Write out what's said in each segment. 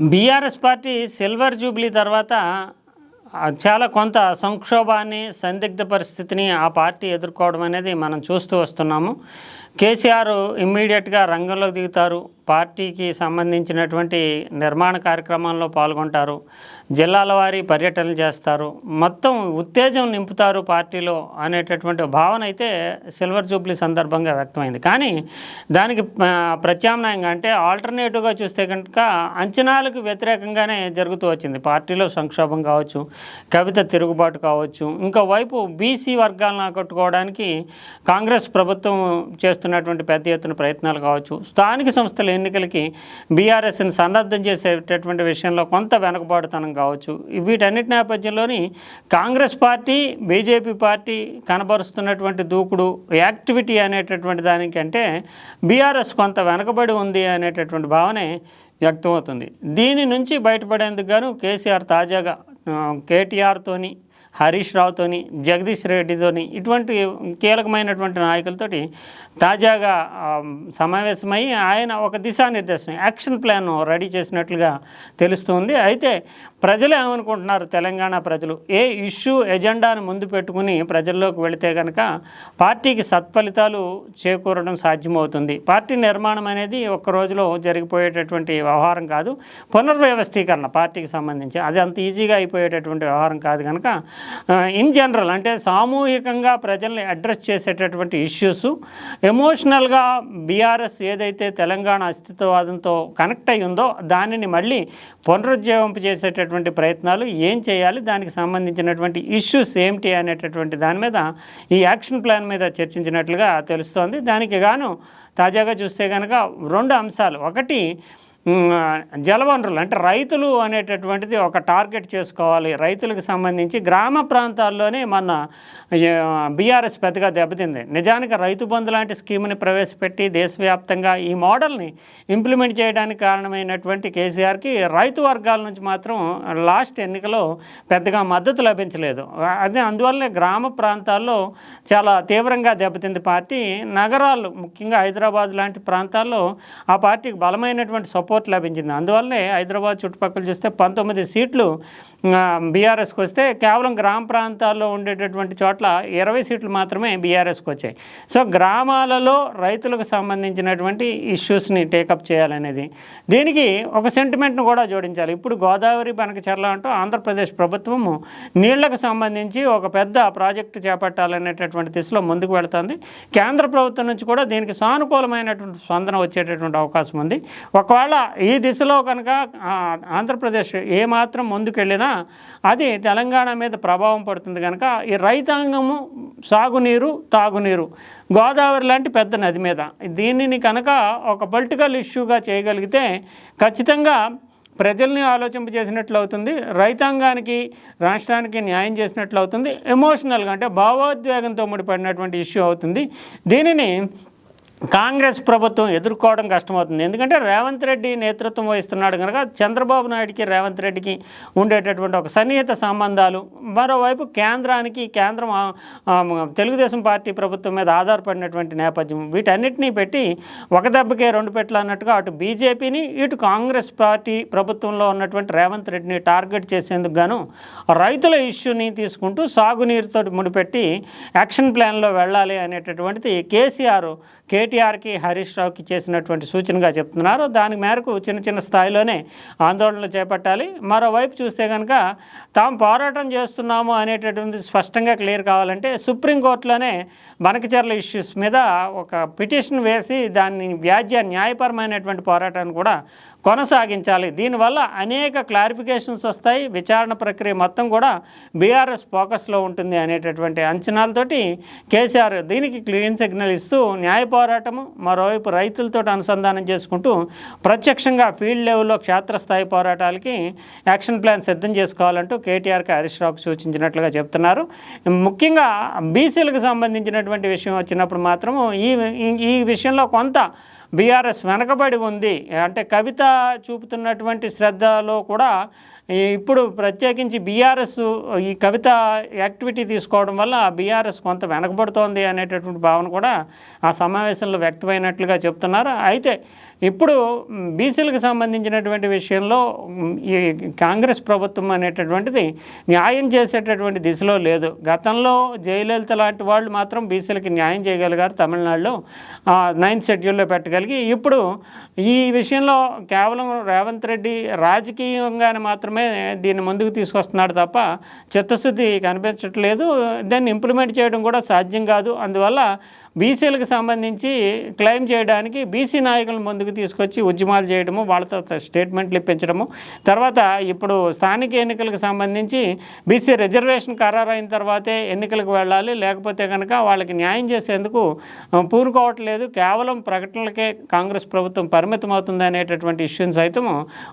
BRS party silver Jubilee తర్వాత చాలా కొంత సంక్షోభాన్ని సందిగ్ధ పరిస్థితిని ఆ పార్టీ ఎదుర్కోవడం అనేది మనం చూస్తూ వస్తున్నాము. కేసీఆర్ ఇమ్మీడియట్గా రంగంలోకి దిగుతారు. పార్టీకి సంబంధించినటువంటి నిర్మాణ కార్యక్రమాల్లో పాల్గొంటారు. జిల్లాల వారి పర్యటనలు చేస్తారు. మొత్తం ఉత్తేజం నింపుతారు పార్టీలో అనేటటువంటి భావన అయితే సిల్వర్ జూబ్లీ సందర్భంగా వ్యక్తమైంది. కానీ దానికి ప్రత్యామ్నాయంగా అంటే ఆల్టర్నేటివ్గా చూస్తే కనుక అంచనాలకు వ్యతిరేకంగానే జరుగుతూ వచ్చింది. పార్టీలో సంక్షోభం కావచ్చు కవిత తిరుగుబాటు కావచ్చు ఇంకో వైపు బీసీ వర్గాలను ఆకట్టుకోవడానికి కాంగ్రెస్ ప్రభుత్వం చేస్తున్నటువంటి పెద్ద ఎత్తున ప్రయత్నాలు కావచ్చు స్థానిక సంస్థల ఎన్నికలకి బీఆర్ఎస్ని సన్నద్ధం చేసేటటువంటి విషయంలో కొంత వెనుకబాటుతనం కావచ్చు. వీటన్నిటి నేపథ్యంలోని కాంగ్రెస్ పార్టీ బీజేపీ పార్టీ కనబరుస్తున్నటువంటి దూకుడు యాక్టివిటీ అనేటటువంటి దానికంటే బీఆర్ఎస్ కొంత వెనకబడి ఉంది అనేటటువంటి భావనే వ్యక్తమవుతుంది. దీని నుంచి బయటపడేందుకు గాను కేసీఆర్ తాజాగా కేటీఆర్తోని హరీష్ రావుతోని జగదీష్ రెడ్డితోని ఇటువంటి కీలకమైనటువంటి నాయకులతోటి తాజాగా సమావేశమై ఆయన ఒక దిశానిర్దేశం యాక్షన్ ప్లాన్ రెడీ చేసినట్లుగా తెలుస్తుంది. అయితే ప్రజలు ఏమనుకుంటున్నారు? తెలంగాణ ప్రజలు ఏ ఇష్యూ ఎజెండాను ముందు పెట్టుకుని ప్రజల్లోకి వెళితే కనుక పార్టీకి సత్ఫలితాలు చేకూరడం సాధ్యమవుతుంది. పార్టీ నిర్మాణం అనేది ఒక్క రోజులో జరిగిపోయేటటువంటి వ్యవహారం కాదు పునర్వ్యవస్థీకరణ పార్టీకి సంబంధించి. అది అంత ఈజీగా అయిపోయేటటువంటి వ్యవహారం కాదు కనుక ఇన్ జనరల్ అంటే సామూహికంగా ప్రజల్ని అడ్రస్ చేసేటటువంటి ఇష్యూస్ ఎమోషనల్గా బీఆర్ఎస్ ఏదైతే తెలంగాణ అస్తిత్వవాదంతో కనెక్ట్ అయి ఉందో దానిని మళ్ళీ పునరుజ్జీవింప చేసేటటువంటి ప్రయత్నాలు ఏం చేయాలి దానికి సంబంధించినటువంటి ఇష్యూస్ ఏమిటి అనేటటువంటి దాని మీద ఈ యాక్షన్ ప్లాన్ మీద చర్చించినట్లుగా తెలుస్తోంది. దానికి గాను తాజాగా చూస్తే కనుక రెండు అంశాలు. ఒకటి జలవనరులు అంటే రైతులు అనేటటువంటిది ఒక టార్గెట్ చేసుకోవాలి. రైతులకు సంబంధించి గ్రామ ప్రాంతాల్లోనే మన బీఆర్ఎస్ పెద్దగా దెబ్బతింది. నిజానికి రైతు బంధు లాంటి స్కీమ్ని ప్రవేశపెట్టి దేశవ్యాప్తంగా ఈ మోడల్ని ఇంప్లిమెంట్ చేయడానికి కారణమైనటువంటి కేసీఆర్కి రైతు వర్గాల నుంచి మాత్రం లాస్ట్ ఎన్నికలో పెద్దగా మద్దతు లభించలేదు. అదే అందువల్లనే గ్రామ ప్రాంతాల్లో చాలా తీవ్రంగా దెబ్బతింది పార్టీ. నగరాలు ముఖ్యంగా హైదరాబాద్ లాంటి ప్రాంతాల్లో ఆ పార్టీకి బలమైనటువంటి సపోర్ట్ లభించింది. అందువల్లనే హైదరాబాద్ చుట్టుపక్కల చూస్తే పంతొమ్మిది సీట్లు బీఆర్ఎస్కి వస్తే కేవలం గ్రామ ప్రాంతాల్లో ఉండేటటువంటి చోట్ల ఇరవై సీట్లు మాత్రమే బీఆర్ఎస్కి వచ్చాయి. సో గ్రామాలలో రైతులకు సంబంధించినటువంటి ఇష్యూస్ని టేకప్ చేయాలనేది. దీనికి ఒక సెంటిమెంట్ను కూడా జోడించాలి. ఇప్పుడు గోదావరి బనకచర్ల అంటూ ఆంధ్రప్రదేశ్ ప్రభుత్వము నీళ్ళకు సంబంధించి ఒక పెద్ద ప్రాజెక్టు చేపట్టాలనేటటువంటి దిశలో ముందుకు వెళుతుంది. కేంద్ర ప్రభుత్వం నుంచి కూడా దీనికి సానుకూలమైనటువంటి స్పందన వచ్చేటటువంటి అవకాశం ఉంది. ఒకవేళ ఈ దిశలో కనుక ఆంధ్రప్రదేశ్ ఏమాత్రం ముందుకెళ్ళినా అది తెలంగాణ మీద ప్రభావం పడుతుంది కనుక ఈ రైతాంగము సాగునీరు తాగునీరు గోదావరి లాంటి పెద్ద నది మీద. దీనిని కనుక ఒక పొలిటికల్ ఇష్యూగా చేయగలిగితే ఖచ్చితంగా ప్రజల్ని ఆలోచింపజేసినట్లు అవుతుంది రైతాంగానికి రాష్ట్రానికి న్యాయం చేసినట్లు అవుతుంది ఎమోషనల్గా అంటే భావోద్వేగంతో ముడిపడినటువంటి ఇష్యూ అవుతుంది. దీనిని కాంగ్రెస్ ప్రభుత్వం ఎదుర్కోవడం కష్టమవుతుంది. ఎందుకంటే రేవంత్ రెడ్డి నేతృత్వం వహిస్తున్నాడు కనుక చంద్రబాబు నాయుడికి రేవంత్ రెడ్డికి ఉండేటటువంటి ఒక సన్నిహిత సంబంధాలు. మరోవైపు కేంద్రానికి కేంద్రం తెలుగుదేశం పార్టీ ప్రభుత్వం మీద ఆధారపడినటువంటి నేపథ్యం వీటన్నిటినీ పెట్టి ఒక దెబ్బకే రెండు పెట్లు అన్నట్టుగా అటు బీజేపీని ఇటు కాంగ్రెస్ పార్టీ ప్రభుత్వంలో ఉన్నటువంటి రేవంత్ రెడ్డిని టార్గెట్ చేసేందుకు గాను రైతుల ఇష్యూని తీసుకుంటూ సాగునీరుతో ముడిపెట్టి యాక్షన్ ప్లాన్లో వెళ్ళాలి అనేటటువంటిది కేసీఆర్ కే కేటీఆర్కి హరీష్ రావుకి చేసినటువంటి సూచనగా చెప్తున్నారు. దాని మేరకు చిన్న చిన్న స్థాయిలోనే ఆందోళనలు చేపట్టాలి. మరోవైపు చూస్తే కనుక తాము పోరాటం చేస్తున్నాము అనేటటువంటి స్పష్టంగా క్లియర్ కావాలంటే సుప్రీంకోర్టులోనే బనకచర్ల ఇష్యూస్ మీద ఒక పిటిషన్ వేసి దాన్ని వ్యాజ్య న్యాయపరమైనటువంటి పోరాటాన్ని కూడా కొనసాగించాలి. దీనివల్ల అనేక క్లారిఫికేషన్స్ వస్తాయి. విచారణ ప్రక్రియ మొత్తం కూడా బీఆర్ఎస్ ఫోకస్లో ఉంటుంది అనేటటువంటి అంచనాలతోటి కేసీఆర్ దీనికి క్లీన్ సిగ్నల్ ఇస్తూ న్యాయ పోరాటము మరోవైపు రైతులతో అనుసంధానం చేసుకుంటూ ప్రత్యక్షంగా ఫీల్డ్ లెవెల్లో క్షేత్రస్థాయి పోరాటాలకి యాక్షన్ ప్లాన్ సిద్ధం చేసుకోవాలంటూ కేటీఆర్కి హరీష్ రావుకు సూచించినట్లుగా చెప్తున్నారు. ముఖ్యంగా బీసీలకు సంబంధించినటువంటి విషయం వచ్చినప్పుడు మాత్రము ఈ ఈ- ఈ విషయంలో కొంత బీఆర్ఎస్ వెనకబడి ఉంది. అంటే కవిత చూపుతున్నటువంటి శ్రద్ధలో కూడా ఇప్పుడు ప్రత్యేకించి బీఆర్ఎస్ ఈ కవిత యాక్టివిటీ తీసుకోవడం వల్ల బీఆర్ఎస్ కొంత వెనకబడుతోంది అనేటటువంటి భావన కూడా ఆ సమావేశంలో వ్యక్తమైనట్లుగా చెప్తున్నారు. అయితే ఇప్పుడు బీసీలకు సంబంధించినటువంటి విషయంలో ఈ కాంగ్రెస్ ప్రభుత్వం అనేటటువంటిది న్యాయం చేసేటటువంటి దిశలో లేదు. గతంలో జయలలిత లాంటి వాళ్ళు మాత్రం బీసీలకి న్యాయం చేయగలిగారు తమిళనాడులో నైన్త్ షెడ్యూల్లో పెట్టగలిగి. ఇప్పుడు ఈ విషయంలో కేవలం రేవంత్ రెడ్డి రాజకీయంగానే మాత్రమే దీన్ని ముందుకు తీసుకొస్తున్నాడు తప్ప చిత్తశుద్ధి కనిపించట్లేదు. దాన్ని ఇంప్లిమెంట్ చేయడం కూడా సాధ్యం కాదు. అందువల్ల బీసీలకు సంబంధించి క్లెయిమ్ చేయడానికి బీసీ నాయకులను ముందుకు తీసుకొచ్చి ఉద్యమాలు చేయడము వాళ్ళతో స్టేట్మెంట్లు ఇప్పించడము. తర్వాత ఇప్పుడు స్థానిక ఎన్నికలకు సంబంధించి బీసీ రిజర్వేషన్ ఖరారు అయిన తర్వాతే ఎన్నికలకు వెళ్ళాలి. లేకపోతే కనుక వాళ్ళకి న్యాయం చేసేందుకు పూనుకోవట్లేదు. కేవలం ప్రకటనలకే కాంగ్రెస్ ప్రభుత్వం పరిమితం అవుతుంది అనేటటువంటి ఇష్యూని సైతం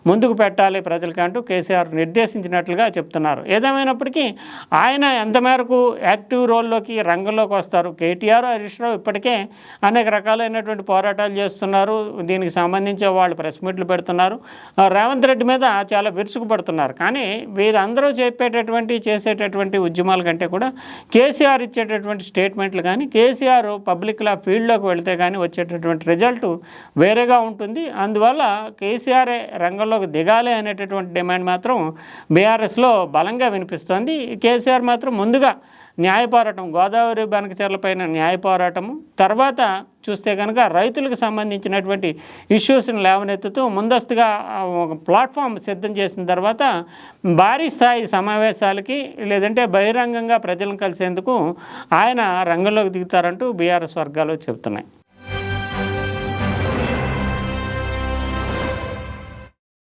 ముందుకు పెట్టాలి ప్రజలకి అంటూ కేసీఆర్ నిర్దేశించినట్లుగా చెప్తున్నారు. ఏదేమైనప్పటికీ ఆయన ఎంత మేరకు యాక్టివ్ రోల్లోకి రంగంలోకి వస్తారు? కేటీఆర్ హరీష్ రావు ఇప్పటికే అనేక రకాలైనటువంటి పోరాటాలు చేస్తున్నారు. దీనికి సంబంధించి వాళ్ళు ప్రెస్ మీట్లు పెడుతున్నారు. రేవంత్ రెడ్డి మీద చాలా విరుచుకుపడుతున్నారు. కానీ వీరందరూ చెప్పేటటువంటి చేసేటటువంటి ఉద్యమాల కంటే కూడా కేసీఆర్ ఇచ్చేటటువంటి స్టేట్మెంట్లు కానీ కేసీఆర్ పబ్లిక్లా ఫీల్డ్లోకి వెళితే కానీ వచ్చేటటువంటి రిజల్ట్ వేరేగా ఉంటుంది. అందువల్ల కేసీఆర్ రంగంలోకి దిగాలి అనేటటువంటి డిమాండ్ మాత్రం బీఆర్ఎస్లో బలంగా వినిపిస్తోంది. కేసీఆర్ మాత్రం ముందుగా న్యాయ పోరాటం గోదావరి బనకచర్లపైన న్యాయ పోరాటము తర్వాత చూస్తే కనుక రైతులకు సంబంధించినటువంటి ఇష్యూస్ని లేవనెత్తుతూ ముందస్తుగా ఒక ప్లాట్ఫామ్ సిద్ధం చేసిన తర్వాత భారీ స్థాయి సమావేశాలకి లేదంటే బహిరంగంగా ప్రజలను కలిసేందుకు ఆయన రంగంలోకి దిగుతారంటూ బీఆర్ఎస్ వర్గాలు చెబుతున్నాయి.